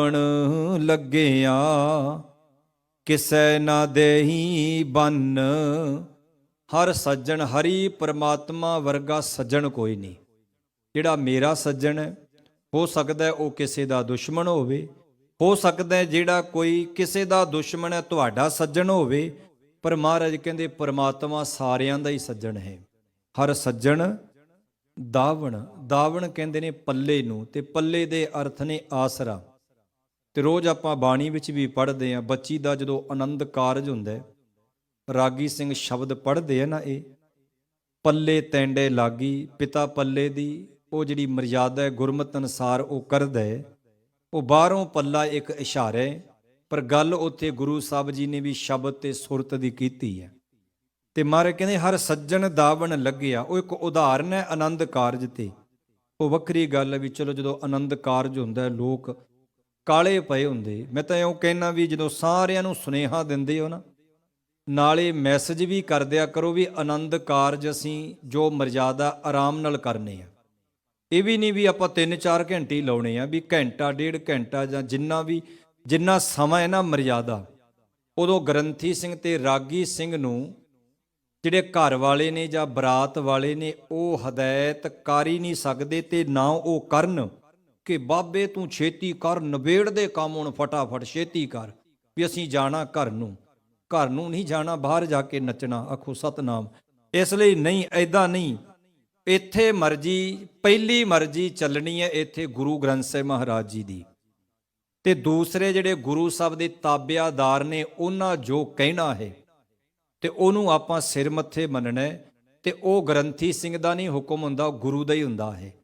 ਬਣ ਲੱਗਿਆ, ਕਿਸੈ ਨਾ ਦੇਹੀ ਬੰਨ। ਹਰ ਸੱਜਣ ਹਰੀ ਪਰਮਾਤਮਾ ਵਰਗਾ ਸੱਜਣ ਕੋਈ ਨਹੀਂ। ਜਿਹੜਾ ਮੇਰਾ ਸੱਜਣ ਹੈ, ਹੋ ਸਕਦਾ ਉਹ ਕਿਸੇ ਦਾ ਦੁਸ਼ਮਣ ਹੋਵੇ। ਹੋ ਸਕਦਾ ਜਿਹੜਾ ਕੋਈ ਕਿਸੇ ਦਾ ਦੁਸ਼ਮਣ ਹੈ, ਤੁਹਾਡਾ ਸੱਜਣ ਹੋਵੇ। ਪਰ ਮਹਾਰਾਜ ਕਹਿੰਦੇ, ਪਰਮਾਤਮਾ ਸਾਰਿਆਂ ਦਾ ਹੀ ਸੱਜਣ ਹੈ। ਹਰ ਸੱਜਣ ਦਾਵਣ। ਦਾਵਣ ਕਹਿੰਦੇ ਨੇ ਪੱਲੇ ਨੂੰ ਤੇ ਪੱਲੇ ਦੇ ਅਰਥ ਨੇ ਆਸਰਾ। ਤੇ ਰੋਜ਼ ਆਪਾਂ ਬਾਣੀ ਵਿੱਚ ਵੀ ਪੜ੍ਹਦੇ ਆ ਬੱਚੀ ਦਾ ਜਦੋਂ ਆਨੰਦ ਕਾਰਜ ਹੁੰਦਾ ਹੈ, ਰਾਗੀ ਸਿੰਘ ਸ਼ਬਦ ਪੜ੍ਹਦੇ ਆ ਨਾ ਇਹ, ਪੱਲੇ ਤੈਂਡੇ ਲਾਗੀ, ਪਿਤਾ ਪੱਲੇ ਦੀ, ਉਹ ਜਿਹੜੀ ਮਰਜ਼ਾਦਾ ਹੈ, ਗੁਰਮਤ ਅਨਸਾਰ ਉਹ ਕਰਦਾ ਹੈ, ਉਹ ਬਾਹਰੋਂ ਪੱਲਾ ਇੱਕ ਇਸ਼ਾਰਾ ਹੈ, ਪਰ ਗੱਲ ਉੱਥੇ ਗੁਰੂ ਸਾਹਿਬ ਜੀ ਨੇ ਵੀ ਸ਼ਬਦ ਤੇ ਸੁਰਤ ਦੀ ਕੀਤੀ ਹੈ। ਤੇ ਮਾਰੇ ਕਹਿੰਦੇ, ਹਰ ਸੱਜਣ ਦਾਵਣ ਲੱਗਿਆ, ਉਹ ਇੱਕ ਉਦਾਹਰਨ ਹੈ ਆਨੰਦ ਕਾਰਜ ਤੇ। ਉਹ ਵੱਖਰੀ ਗੱਲ ਹੈ ਵੀ ਚਲੋ ਜਦੋਂ ਆਨੰਦ ਕਾਰਜ ਹੁੰਦਾ ਹੈ, ਲੋਕ ਕਾਲੇ ਪਏ ਹੁੰਦੇ। ਮੈਂ ਤਾਂ ਇਉਂ ਕਹਿਣਾ ਵੀ ਜਦੋਂ ਸਾਰਿਆਂ ਨੂੰ ਸੁਨੇਹਾ ਦਿੰਦੇ ਹੋ ਨਾ, ਨਾਲੇ ਮੈਸੇਜ ਵੀ ਕਰ ਦਿਆ ਕਰੋ ਵੀ ਆਨੰਦ ਕਾਰਜ ਅਸੀਂ ਜੋ ਮਰਜ਼ਾਦਾ ਆਰਾਮ ਨਾਲ ਕਰਨੇ ਆ। ਇਹ ਵੀ ਨਹੀਂ ਵੀ ਆਪਾਂ 3-4 ਘੰਟੇ ਹੀ ਲਾਉਣੇ ਆ ਵੀ ਘੰਟਾ, ਡੇਢ ਘੰਟਾ ਜਾਂ ਜਿੰਨਾ ਵੀ, ਜਿੰਨਾ ਸਮਾਂ ਹੈ ਨਾ ਮਰਜ਼ਾਦਾ। ਉਦੋਂ ਗ੍ਰੰਥੀ ਸਿੰਘ ਤੇ ਰਾਗੀ ਸਿੰਘ ਨੂੰ ਜਿਹੜੇ ਘਰ ਵਾਲੇ ਨੇ ਜਾਂ ਬਰਾਤ ਵਾਲੇ ਨੇ ਉਹ ਹਦਾਇਤ ਕਰ ਹੀ ਨਹੀਂ ਸਕਦੇ ਤੇ ਨਾ ਉਹ ਕਰਨ। ਕਿ ਬਾਬੇ ਤੂੰ ਛੇਤੀ ਕਰ ਨਵੇੜ ਦੇ ਕੰਮ ਹੁਣ ਫਟਾਫਟ ਛੇਤੀ ਕਰ, ਵੀ ਅਸੀਂ ਜਾਣਾ ਘਰ ਨੂੰ। ਘਰ ਨੂੰ ਨਹੀਂ ਜਾਣਾ, ਬਾਹਰ ਜਾ ਕੇ ਨੱਚਣਾ, ਆਖੋ ਸਤਨਾਮ। ਇਸ ਲਈ ਨਹੀਂ ਐਦਾਂ ਨਹੀਂ। ਇੱਥੇ ਮਰਜ਼ੀ, ਪਹਿਲੀ ਮਰਜ਼ੀ ਚੱਲਣੀ ਹੈ ਇੱਥੇ ਗੁਰੂ ਗ੍ਰੰਥ ਸਾਹਿਬ ਮਹਾਰਾਜ ਜੀ ਦੀ। ਤੇ ਦੂਸਰੇ ਜਿਹੜੇ ਗੁਰੂ ਸਾਹਿਬ ਦੇ ਤਾਬਿਆਦਾਰ ਨੇ, ਉਹਨਾਂ ਜੋ ਕਹਿਣਾ ਹੈ, ਤੇ ਉਹਨੂੰ ਆਪਾਂ ਸਿਰ ਮੱਥੇ ਮੰਨਣਾ ਹੈ, ਤੇ ਉਹ ਗ੍ਰੰਥੀ ਸਿੰਘ ਦਾ ਨਹੀਂ ਹੁਕਮ ਹੁੰਦਾ ਉਹ ਗੁਰੂ ਦਾ ਹੀ ਹੁੰਦਾ ਹੈ।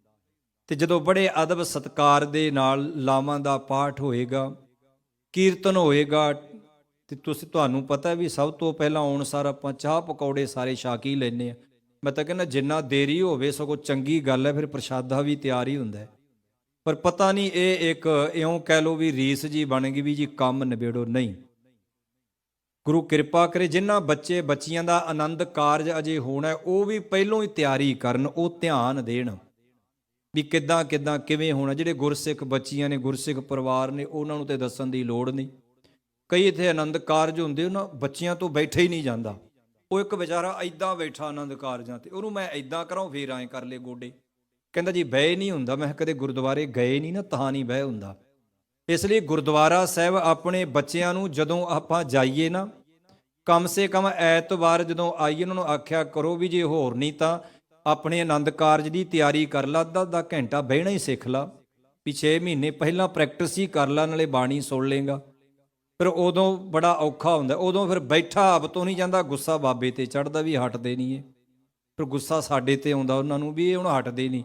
ਤੇ ਜਦੋਂ ਬੜੇ ਅਦਬ ਸਤਕਾਰ ਦੇ ਨਾਲ ਲਾਵਾਂ ਦਾ ਪਾਠ ਹੋਏਗਾ, ਕੀਰਤਨ ਹੋਏਗਾ, ਤੇ ਤੁਸੀਂ ਤੁਹਾਨੂੰ ਪਤਾ ਵੀ ਸਭ ਤੋਂ ਪਹਿਲਾਂ ਆਉਣ ਸਾਰ ਆਪਾਂ ਚਾਹ ਪਕੌੜੇ ਸਾਰੇ ਛਾਕੀ ਹੀ ਲੈਨੇ ਆ ਮੈਂ ਤਾਂ ਕਹਿੰਦਾ ਜਿੰਨਾ ਦੇਰੀ ਹੋਵੇ ਸਗੋਂ ਚੰਗੀ ਗੱਲ ਹੈ, ਫਿਰ ਪ੍ਰਸ਼ਾਦਾ ਵੀ ਤਿਆਰ ਹੀ ਹੁੰਦਾ ਪਰ ਪਤਾ ਨਹੀਂ ਇਹ ਇੱਕ ਇਉਂ ਕਹਿ ਲੋ ਵੀ ਰੀਸ ਜੀ ਬਣ ਗਈ ਵੀ ਜੀ ਕੰਮ ਨਿਬੇੜੋ, ਨਹੀਂ। ਗੁਰੂ ਕਿਰਪਾ ਕਰੇ ਜਿਨ੍ਹਾਂ ਬੱਚੇ ਬੱਚੀਆਂ ਦਾ ਆਨੰਦ ਕਾਰਜ ਅਜੇ ਹੋਣਾ ਉਹ ਵੀ ਪਹਿਲੋਂ ਹੀ ਤਿਆਰੀ ਕਰਨ, ਉਹ ਧਿਆਨ ਦੇਣ। ਵੀ ਕਿੱਦਾਂ ਕਿੱਦਾਂ, ਕਿਵੇਂ ਹੋਣਾ? ਜਿਹੜੇ ਗੁਰਸਿੱਖ ਬੱਚੀਆਂ ਨੇ, ਗੁਰਸਿੱਖ ਪਰਿਵਾਰ ਨੇ, ਉਹਨਾਂ ਨੂੰ ਤੇ ਦੱਸਣ ਦੀ ਲੋੜ ਨਹੀਂ। ਕਈ ਇੱਥੇ ਆਨੰਦ ਕਾਰਜ ਹੁੰਦੇ, ਉਹਨਾਂ ਬੱਚਿਆਂ ਤੋਂ ਬੈਠੇ ਹੀ ਨਹੀਂ ਜਾਂਦਾ। ਉਹ ਇੱਕ ਵਿਚਾਰਾ ਐਦਾਂ ਬੈਠਾ ਆਨੰਦ ਕਾਰਜਾਂ ਤੇ, ਉਹਨੂੰ ਮੈਂ ਐਦਾਂ ਕਰਾਂ, ਫੇਰ ਐਂ ਕਰ ਲੇ ਗੋਡੇ। ਕਹਿੰਦਾ ਜੀ, ਬਹਿ ਨਹੀਂ ਹੁੰਦਾ। ਮੈਂ ਕਦੇ ਗੁਰਦੁਆਰੇ ਗਏ ਨਹੀਂ ਨਾ, ਤਾਂ ਨਹੀਂ ਬਹਿ ਹੁੰਦਾ। ਇਸ ਲਈ ਗੁਰਦੁਆਰਾ ਸਾਹਿਬ ਆਪਣੇ ਬੱਚਿਆਂ ਨੂੰ ਜਦੋਂ ਆਪਾਂ ਜਾਈਏ ਨਾ, ਕਮ ਸੇ ਕਮ ਐਤਵਾਰ ਜਦੋਂ ਆਈਏ, ਉਹਨਾਂ ਨੂੰ ਆਖਿਆ ਕਰੋ ਵੀ ਜੇ ਹੋਰ ਨਹੀਂ ਤਾਂ ਆਪਣੇ ਆਨੰਦ ਕਾਰਜ ਦੀ ਤਿਆਰੀ ਕਰ ਲਾ, ਅੱਧਾ ਅੱਧਾ ਘੰਟਾ ਬਹਿਣਾ ਹੀ ਸਿੱਖ ਲਾ। ਵੀ 6 ਮਹੀਨੇ ਪਹਿਲਾਂ ਪ੍ਰੈਕਟਿਸ ਹੀ ਕਰ ਲਾ, ਨਾਲੇ ਬਾਣੀ ਸੁਣ ਲੇਗਾ। ਫਿਰ ਉਦੋਂ ਬੜਾ ਔਖਾ ਹੁੰਦਾ, ਉਦੋਂ ਫਿਰ ਬੈਠਾ ਆਪ ਤੋਂ ਨਹੀਂ ਜਾਂਦਾ, ਗੁੱਸਾ ਬਾਬੇ ਤੇ ਚੜਦਾ ਵੀ ਹਟਦੇ ਨਹੀਂ ਇਹ। ਫਿਰ ਗੁੱਸਾ ਸਾਡੇ ਤੇ ਆਉਂਦਾ, ਉਹਨਾਂ ਨੂੰ ਵੀ ਇਹ ਹੁਣ ਹਟਦੇ ਨਹੀਂ।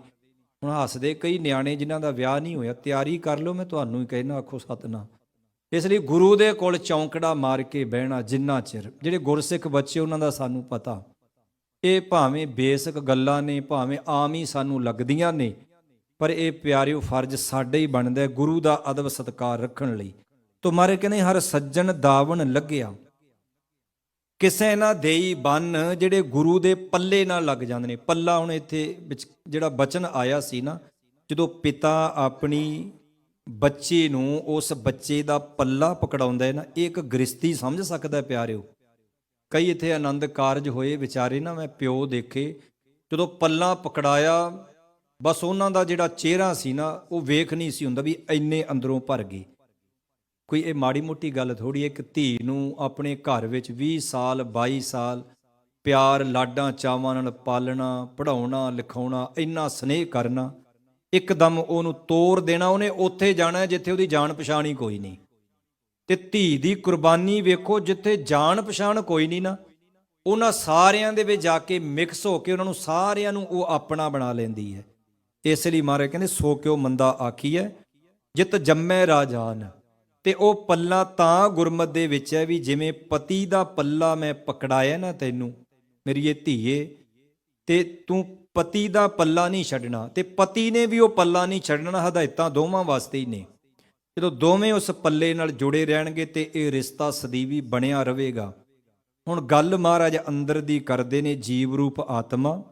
ਹੁਣ ਹੱਸਦੇ ਕਈ ਨਿਆਣੇ ਜਿਨ੍ਹਾਂ ਦਾ ਵਿਆਹ ਨਹੀਂ ਹੋਇਆ, ਤਿਆਰੀ ਕਰ ਲਓ, ਮੈਂ ਤੁਹਾਨੂੰ ਹੀ ਕਹਿਣਾ ਆਖੋ ਸਤਨਾਮ। ਇਸ ਲਈ ਗੁਰੂ ਦੇ ਕੋਲ ਚੌਂਕੜਾ ਮਾਰ ਕੇ ਬਹਿਣਾ ਜਿੰਨਾ ਚਿਰ, ਜਿਹੜੇ ਗੁਰਸਿੱਖ ਬੱਚੇ, ਉਹਨਾਂ ਦਾ ਸਾਨੂੰ ਪਤਾ। ਇਹ ਭਾਵੇਂ ਬੇਸਿਕ ਗੱਲਾਂ ਨੇ, ਭਾਵੇਂ ਆਮ ਹੀ ਸਾਨੂੰ ਲੱਗਦੀਆਂ ਨੇ, ਪਰ ਇਹ ਪਿਆਰਿਓ ਫਰਜ਼ ਸਾਡੇ ਹੀ ਬਣਦਾ ਗੁਰੂ ਦਾ ਅਦਬ ਸਤਕਾਰ ਰੱਖਣ ਲਈ। ਤੋ ਮਾਰੇ ਕਹਿੰਦੇ ਹਰ ਸੱਜਣ ਦਾਵਣ ਲੱਗਿਆ। ਕਿਸੇ ਨਾ ਦੇਈ ਬੰਨ ਜਿਹੜੇ ਗੁਰੂ ਦੇ ਪੱਲੇ ਨਾਲ ਲੱਗ ਜਾਂਦੇ ਨੇ। ਪੱਲਾ ਹੁਣ ਇੱਥੇ ਵਿੱਚ ਜਿਹੜਾ ਬਚਨ ਆਇਆ ਸੀ ਨਾ, ਜਦੋਂ ਪਿਤਾ ਆਪਣੀ ਬੱਚੇ ਨੂੰ ਉਸ ਬੱਚੇ ਦਾ ਪੱਲਾ ਪਕੜਾਉਂਦਾ ਹੈ ਨਾ, ਇਹ ਇੱਕ ਗ੍ਰਸਤੀ ਸਮਝ ਸਕਦਾ ਪਿਆਰਿਓ? ਕਈ ਇੱਥੇ ਆਨੰਦ ਕਾਰਜ ਹੋਏ, ਵਿਚਾਰੇ ਨਾ ਮੈਂ ਪਿਓ ਦੇਖੇ, ਜਦੋਂ ਪੱਲਾ ਪਕੜਾਇਆ, ਬਸ ਉਹਨਾਂ ਦਾ ਜਿਹੜਾ ਚਿਹਰਾ ਸੀ ਨਾ, ਉਹ ਵੇਖ ਨਹੀਂ ਸੀ ਹੁੰਦਾ ਵੀ ਇੰਨੇ ਅੰਦਰੋਂ ਭਰ ਗਈ ਕੋਈ ਇਹ ਮਾੜੀ ਮੋਟੀ ਗੱਲ ਥੋੜੀ ਹੈ, ਇੱਕ ਧੀ ਨੂੰ ਆਪਣੇ ਘਰ ਵਿੱਚ 20 ਸਾਲ 22 ਸਾਲ, ਪਿਆਰ, ਲਾਡਾਂ, ਚਾਵਾਂ ਨਾਲ ਪਾਲਣਾ ਪੜਾਉਣਾ ਲਿਖਾਉਣਾ, ਇੰਨਾ ਸਨੇਹ ਕਰਨਾ, ਇੱਕਦਮ ਉਹਨੂੰ ਤੋੜ ਦੇਣਾ, ਉਹਨੇ ਉੱਥੇ ਜਾਣਾ, ਜਿੱਥੇ ਉਹਦੀ ਜਾਣ ਪਛਾਣ ਹੀ ਕੋਈ ਨਹੀਂ। ਤੇ ਧੀ ਦੀ ਕੁਰਬਾਨੀ ਵੇਖੋ, ਜਿੱਥੇ ਜਾਣ ਪਛਾਣ ਕੋਈ ਨਹੀਂ ਨਾ, ਉਹਨਾਂ ਸਾਰਿਆਂ ਦੇ ਵਿੱਚ ਜਾ ਕੇ ਮਿਕਸ ਹੋ ਕੇ ਉਹਨਾਂ ਨੂੰ ਸਾਰਿਆਂ ਨੂੰ ਉਹ ਆਪਣਾ ਬਣਾ ਲੈਂਦੀ ਹੈ। ਇਸ ਲਈ ਮਹਾਰਾਜ ਕਹਿੰਦੇ, ਸੋ ਕਿਉ ਮੰਦਾ ਆਖੀ ਹੈ? ਜਿਤ ਜੰਮੈ ਰਾਜਾਨ। ਤੇ ਉਹ ਪੱਲਾ ਤਾਂ ਗੁਰਮਤ ਦੇ ਵਿੱਚ ਹੈ ਵੀ ਜਿਵੇਂ ਪਤੀ ਦਾ ਪੱਲਾ ਮੈਂ ਪਕੜਾਇਆ ਨਾ ਤੈਨੂੰ, ਮੇਰੀ ਇਹ ਧੀਏ, ਤੇ ਤੂੰ ਪਤੀ ਦਾ ਪੱਲਾ ਨਹੀਂ ਛੱਡਣਾ। ਤੇ ਪਤੀ ਨੇ ਵੀ ਉਹ ਪੱਲਾ ਨਹੀਂ ਛੱਡਣਾ, ਹਦਾਇਤਾਂ ਦੋਵਾਂ ਵਾਸਤੇ ਹੀ ਨੇ। ਜਦੋਂ ਦੋਵੇਂ ਉਸ ਪੱਲੇ ਨਾਲ ਜੁੜੇ ਰਹਿਣਗੇ ਤੇ ਇਹ ਰਿਸ਼ਤਾ ਸਦੀਵੀ ਬਣਿਆ ਰਹੇਗਾ। ਹੁਣ ਗੱਲ ਮਹਾਰਾਜ ਅੰਦਰ ਦੀ ਕਰਦੇ ਨੇ ਜੀਵ ਰੂਪ ਆਤਮਾ।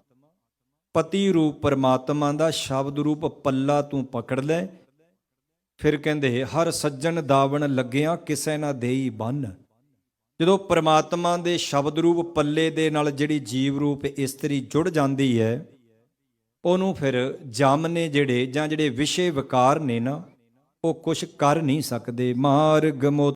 ਪਤੀ ਰੂਪ ਪਰਮਾਤਮਾ ਦਾ ਸ਼ਬਦ ਰੂਪ ਪੱਲਾ ਤੂੰ ਪਕੜ ਲੈ। ਫਿਰ ਕਹਿੰਦੇ, ਹਰ ਸੱਜਣ ਦਾਵਣ ਲੱਗਿਆ ਕਿਸੇ ਨਾ ਦੇਈ ਬੰਨ। ਜਦੋਂ ਪਰਮਾਤਮਾ ਦੇ ਸ਼ਬਦ ਰੂਪ ਪੱਲੇ ਦੇ ਨਾਲ ਜਿਹੜੀ ਜੀਵ ਰੂਪ ਇਸਤਰੀ ਜੁੜ ਜਾਂਦੀ ਹੈ, ਉਹਨੂੰ ਫਿਰ ਜਮ ਨੇ ਜਿਹੜੇ ਜਾਂ ਜਿਹੜੇ ਵਿਸ਼ੇ ਵਿਕਾਰ ਨੇ ਨਾ ਉਹ ਕੁਛ ਕਰ ਨਹੀਂ ਸਕਦੇ। ਮਾਰਗ ਮੋ